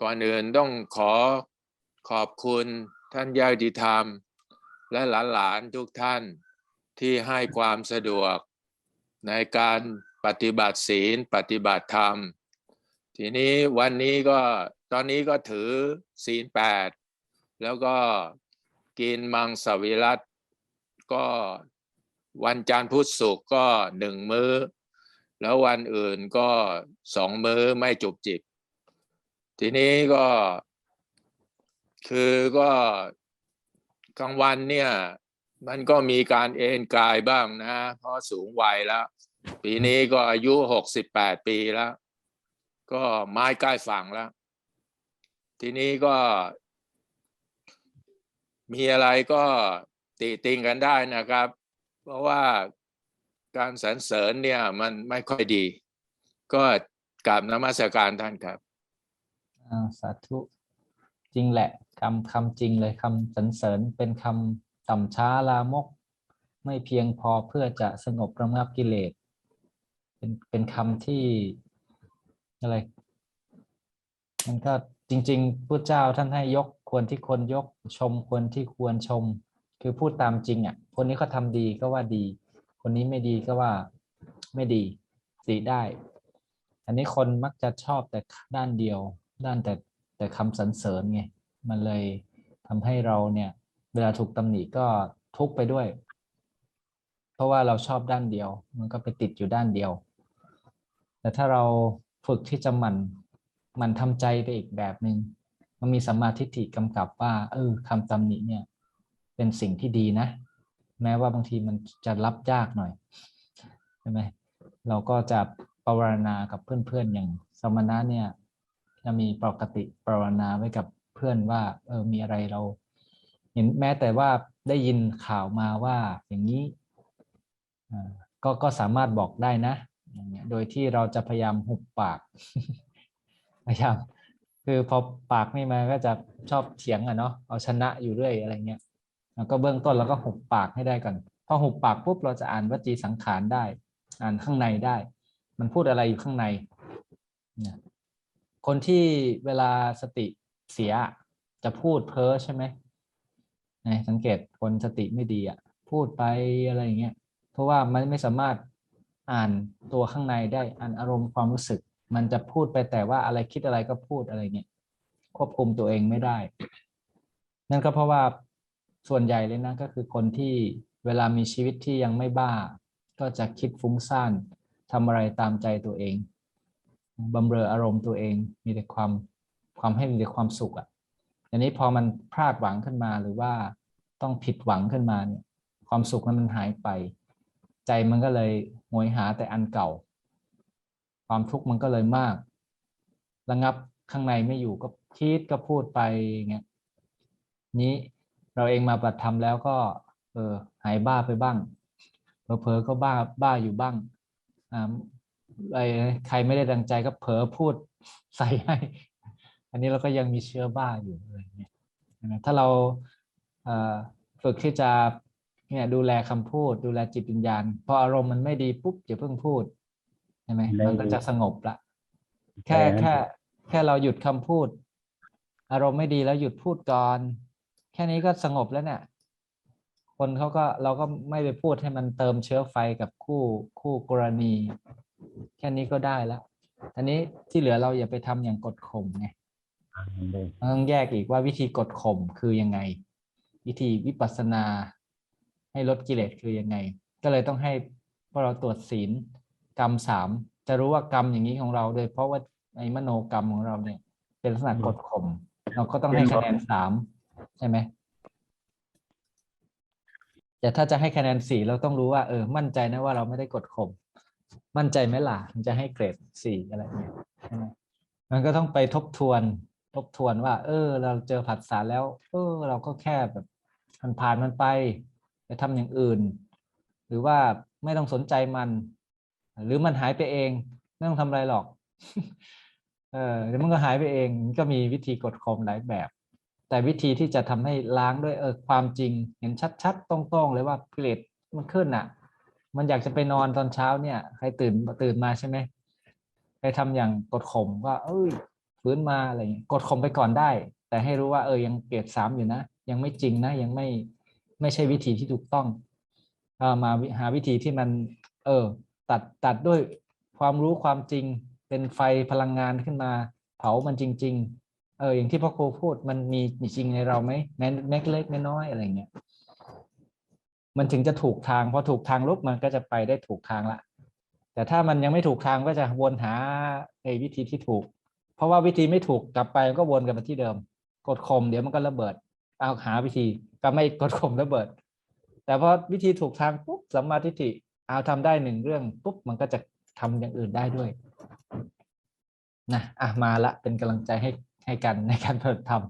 ก่อนอื่นต้องขอขอบคุณท่านญาติธรรม และหลานๆทุกท่านที่ให้ความสะดวกในการปฏิบัติศีลปฏิบัติธรรม ทีนี้วันนี้ก็ตอนนี้ก็ถือศีลแปดแล้วก็กินมังสวิรัตก็วันจันทร์พุธศุกร์ก็หนึ่งมื้อ แล้ววันอื่นก็สองมื้อไม่จุบจิบ ทีนี้ก็คือก็กลางวันเนี่ย มันก็มีการเอนกายบ้างนะเพราะสูงวัยแล้ว ปีนี้ก็อายุหกสิบแปดปีแล้ว ก็ไม้ใกล้ฝั่งแล้ว ทีนี้ก็ มีอะไรก็ติติงกันได้นะครับ เพราะว่าการสรรเสริญเนี่ยมันไม่ค่อยดี ก็กราบนมัสการท่านครับ สาธุ จริงแหละคำคำจริงเลยคำสรรเสริญเป็นคำต่ำช้าลามก ไม่เพียงพอเพื่อจะสงบระงับกิเลส เป็นเป็นคำที่อะไร มันก็จริง ๆ พุทธเจ้าท่านให้ยกควรที่ควรยกชมควรที่ควรชม คือพูดตามจริงอะ คนนี้เขาทำดีก็ว่าดี คนนี้ไม่ดีก็ว่าไม่ดีติได้ อันนี้คนมักจะชอบแต่ด้านเดียว ด้านแต่แต่คำสรรเสริญไงมันเลยทำให้เราเนี่ย เวลาถูกตำหนิก็ทุกไปด้วย เพราะว่าเราชอบด้านเดียว มันก็ไปติดอยู่ด้านเดียว แต่ถ้าเราฝึกที่จะหมั่นหมันทำใจไปอีกแบบหนึง่งมันมีสัมมาทิฏฐิกำกับว่า เออคำตำหนิเนี่ย เป็นสิ่งที่ดีนะ แม้ว่าบางทีมันจะรับยากหน่อยใช่ไหมเราก็จะปรารณากับเพื่อนๆอย่างสมณะเนี่ย จะมีปกติปรารณาไว้กับเพื่อนว่าเออมีอะไรเราเห็นแม้แต่ว่าได้ยินข่าวมาว่าอย่างนี้ก็ก็สามารถบอกได้นะอย่างเงี้ยโดยที่เราจะพยายามหุบปากพยายามคือพอปากไม่มาก็จะชอบเถียงอะเนาะเอาชนะอยู่เรื่อยอะไรเงี้ยแล้วก็เบื้องต้นเราก็หุบปากให้ได้ก่อนพอหุบปากปุ๊บเราจะอ่านวจีสังขารได้ อ่านข้างในได้ มันพูดอะไรอยู่ข้างในเนี่ย คนที่เวลาสติเสียจะพูดเพ้อใช่ไหมนะสังเกตคนสติไม่ดีอะพูดไปอะไรอย่างเงี้ยเพราะว่ามันไม่สามารถอ่านตัวข้างในได้อ่านอารมณ์ความรู้สึก มันจะพูดไปแต่ว่าอะไรคิดอะไรก็พูดอะไรเงี้ยควบคุมตัวเองไม่ได้ นั่นก็เพราะว่าส่วนใหญ่เลยนะก็คือคนที่เวลามีชีวิตที่ยังไม่บ้า ก็จะคิดฟุ้งซ่านทำอะไรตามใจตัวเอง บำเรออารมณ์ตัวเอง มีแต่ความความให้มีแต่ความสุขอะ่ะอันนี้พอมันพลาดหวังขึ้นมาหรือว่าต้องผิดหวังขึ้นมาเนี่ย ความสุขนั้นมันหายไป ใจมันก็เลยหวยหาแต่อันเก่า ความทุกข์มันก็เลยมาก ระงับข้างในไม่อยู่ก็คิดก็พูดไปเงี้ยนี้เราเองมาปฏิธรรมแล้วก็ เออหายบ้าไปบ้างเผลอๆก็บ้าบ้าอยู่บ้างอ่า อะไรใครไม่ได้ดังใจก็เผลอพูดใส่ให้ อันนี้เราก็ยังมีเชื้อบ้าอยู่อะไรเงี้ยนะถ้าเราเอ่อฝึกที่จะเนี่ยดูแลคำพูด ดูแลจิตวิญญาณพออารมณ์มันไม่ดีปุ๊บอย่าเพิ่งพูดใช่ไหมมันก็จะสงบละแค่แค่แค่เราหยุดคำพูด อารมณ์ไม่ดีแล้วหยุดพูดก่อน แค่นี้ก็สงบแล้วเนี่ยคนเขาก็เราก็ไม่ไปพูดให้มันเติมเชื้อไฟกับคู่คู่กรณี แค่นี้ก็ได้แล้วอันนี้ที่เหลือเราอย่าไปทำอย่างกดข่มไงต้องแยกอีกว่าวิธีกดข่มคือยังไง วิธีวิปัสสนา ให้ลดกิเลสคือยังไง ก็เลยต้องให้พวกเราตรวจศีลกรรมสามจะรู้ว่ากรรมอย่างนี้ของเรา โดยเพราะว่าไอ้มโนกรรมของเราเนี่ย เป็นลักษณะกดข่มเราก็ต้องให้คะแนนสามใช่ไหมแต่ถ้าจะให้คะแนนสี่เราต้องรู้ว่าเออมั่นใจนะว่าเราไม่ได้กดข่ม มั่นใจไหมล่ะถึงจะให้เกรดสี่อะไรเงี้ยใช่ไหมมันก็ต้องไปทบทวนทบทวนว่า เออ เราเจอผัสสะแล้ว เออ เราก็แค่แบบมันผ่านมันไปไปทำอย่างอื่น หรือว่าไม่ต้องสนใจมัน หรือมันหายไปเองไม่ต้องทำอะไรหรอก เออเดี๋ยวมันก็หายไปเองก็มีวิธีกดข่มหลายแบบ แต่วิธีที่จะทำให้ล้างด้วยเออความจริง เห็นชัดๆตรงๆเลยว่าเกิเลสมันขึ้นอะ มันอยากจะไปนอนตอนเช้าเนี่ย ใครตื่นตื่นมาใช่ไหมใครทำอย่างกดข่มว่า เอ้ยฟื้นมาอะไรอย่างนี้กดข่มไปก่อนได้ แต่ให้รู้ว่าเออยังเกรดสามอยู่นะ ยังไม่จริงนะยังไม่ไม่ใช่วิธีที่ถูกต้องเออมาหาวิธีที่มัน เออ ตัดตัดด้วยความรู้ความจริงเป็นไฟพลังงานขึ้นมา เผามันจริง ๆ เอออย่างที่พ่อครูพูดมันมีจริงในเราไหมแม้แม้เล็กๆน้อยอะไรเงี้ย มันถึงจะถูกทางพอถูกทางลุกมันก็จะไปได้ถูกทางละ แต่ถ้ามันยังไม่ถูกทางก็จะวนหาไอ้วิธีที่ถูก เพราะว่าวิธีไม่ถูกกลับไปมันก็วนกลับมาที่เดิม กดข่มเดี๋ยวมันก็ระเบิด เอาหาวิธีก็ไม่กดข่มระเบิด แต่พอวิธีถูกทางปุ๊บสัมมาทิฏฐิเอาทำได้หนึ่งเรื่องปุ๊บมันก็จะทำอย่างอื่นได้ด้วยนะอะมาละเป็นกำลังใจให้ให้กันในการปฏิบัติธรรม